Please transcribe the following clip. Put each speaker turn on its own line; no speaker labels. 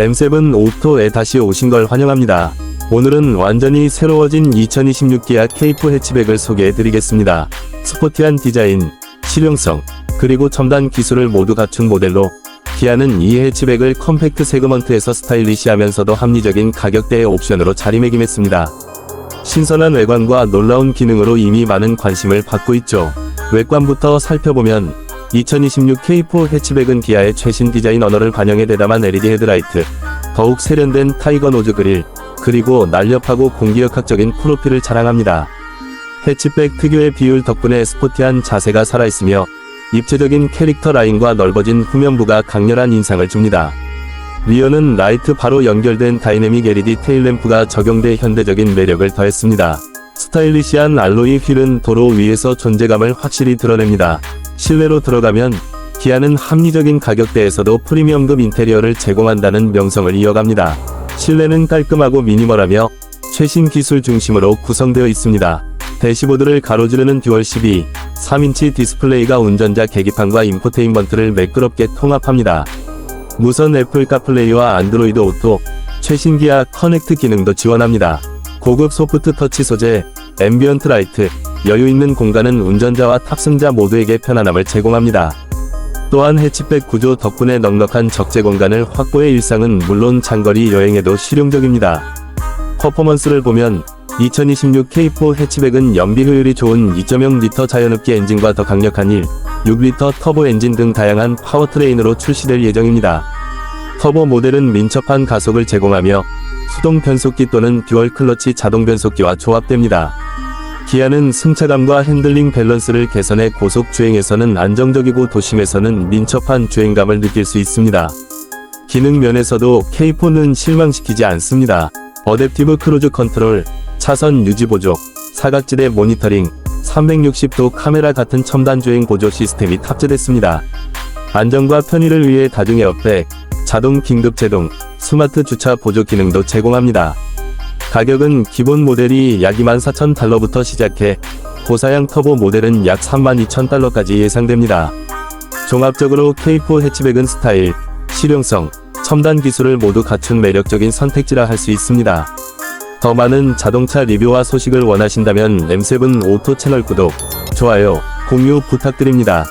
M7 오토에 다시 오신 걸 환영합니다. 오늘은 완전히 새로워진 2026 기아 K4 해치백을 소개해드리겠습니다. 스포티한 디자인, 실용성, 그리고 첨단 기술을 모두 갖춘 모델로 기아는 이 해치백을 컴팩트 세그먼트에서 스타일리시하면서도 합리적인 가격대의 옵션으로 자리매김했습니다. 신선한 외관과 놀라운 기능으로 이미 많은 관심을 받고 있죠. 외관부터 살펴보면 2026 K4 해치백은 기아의 최신 디자인 언어를 반영해 대담한 LED 헤드라이트, 더욱 세련된 타이거 노즈 그릴, 그리고 날렵하고 공기역학적인 프로필을 자랑합니다. 해치백 특유의 비율 덕분에 스포티한 자세가 살아있으며 입체적인 캐릭터 라인과 넓어진 후면부가 강렬한 인상을 줍니다. 리어는 라이트 바로 연결된 다이내믹 LED 테일램프가 적용돼 현대적인 매력을 더했습니다. 스타일리시한 알로이 휠은 도로 위에서 존재감을 확실히 드러냅니다. 실내로 들어가면 기아는 합리적인 가격대에서도 프리미엄급 인테리어를 제공한다는 명성을 이어갑니다. 실내는 깔끔하고 미니멀하며 최신 기술 중심으로 구성되어 있습니다. 대시보드를 가로지르는 듀얼 12, 3인치 디스플레이가 운전자 계기판과 인포테인먼트를 매끄럽게 통합합니다. 무선 애플 카플레이와 안드로이드 오토, 최신 기아 커넥트 기능도 지원합니다. 고급 소프트 터치 소재, 앰비언트 라이트, 여유 있는 공간은 운전자와 탑승자 모두에게 편안함을 제공합니다. 또한 해치백 구조 덕분에 넉넉한 적재 공간을 확보해 일상은 물론 장거리 여행에도 실용적입니다. 퍼포먼스를 보면 2026 K4 해치백은 연비 효율이 좋은 2.0리터 자연흡기 엔진과 더 강력한 1, 6리터 터보 엔진 등 다양한 파워트레인으로 출시될 예정입니다. 터보 모델은 민첩한 가속을 제공하며 수동 변속기 또는 듀얼 클러치 자동 변속기와 조합됩니다. 기아는 승차감과 핸들링 밸런스를 개선해 고속 주행에서는 안정적이고 도심에서는 민첩한 주행감을 느낄 수 있습니다. 기능 면에서도 K4는 실망시키지 않습니다. 어댑티브 크루즈 컨트롤, 차선 유지 보조, 사각지대 모니터링, 360도 카메라 같은 첨단 주행 보조 시스템이 탑재됐습니다. 안전과 편의를 위해 다중 에어백, 자동 긴급 제동, 스마트 주차 보조 기능도 제공합니다. 가격은 기본 모델이 약 24,000달러부터 시작해 고사양 터보 모델은 약 32,000달러까지 예상됩니다. 종합적으로 K4 해치백은 스타일, 실용성, 첨단 기술을 모두 갖춘 매력적인 선택지라 할 수 있습니다. 더 많은 자동차 리뷰와 소식을 원하신다면 M7 오토 채널 구독, 좋아요, 공유 부탁드립니다.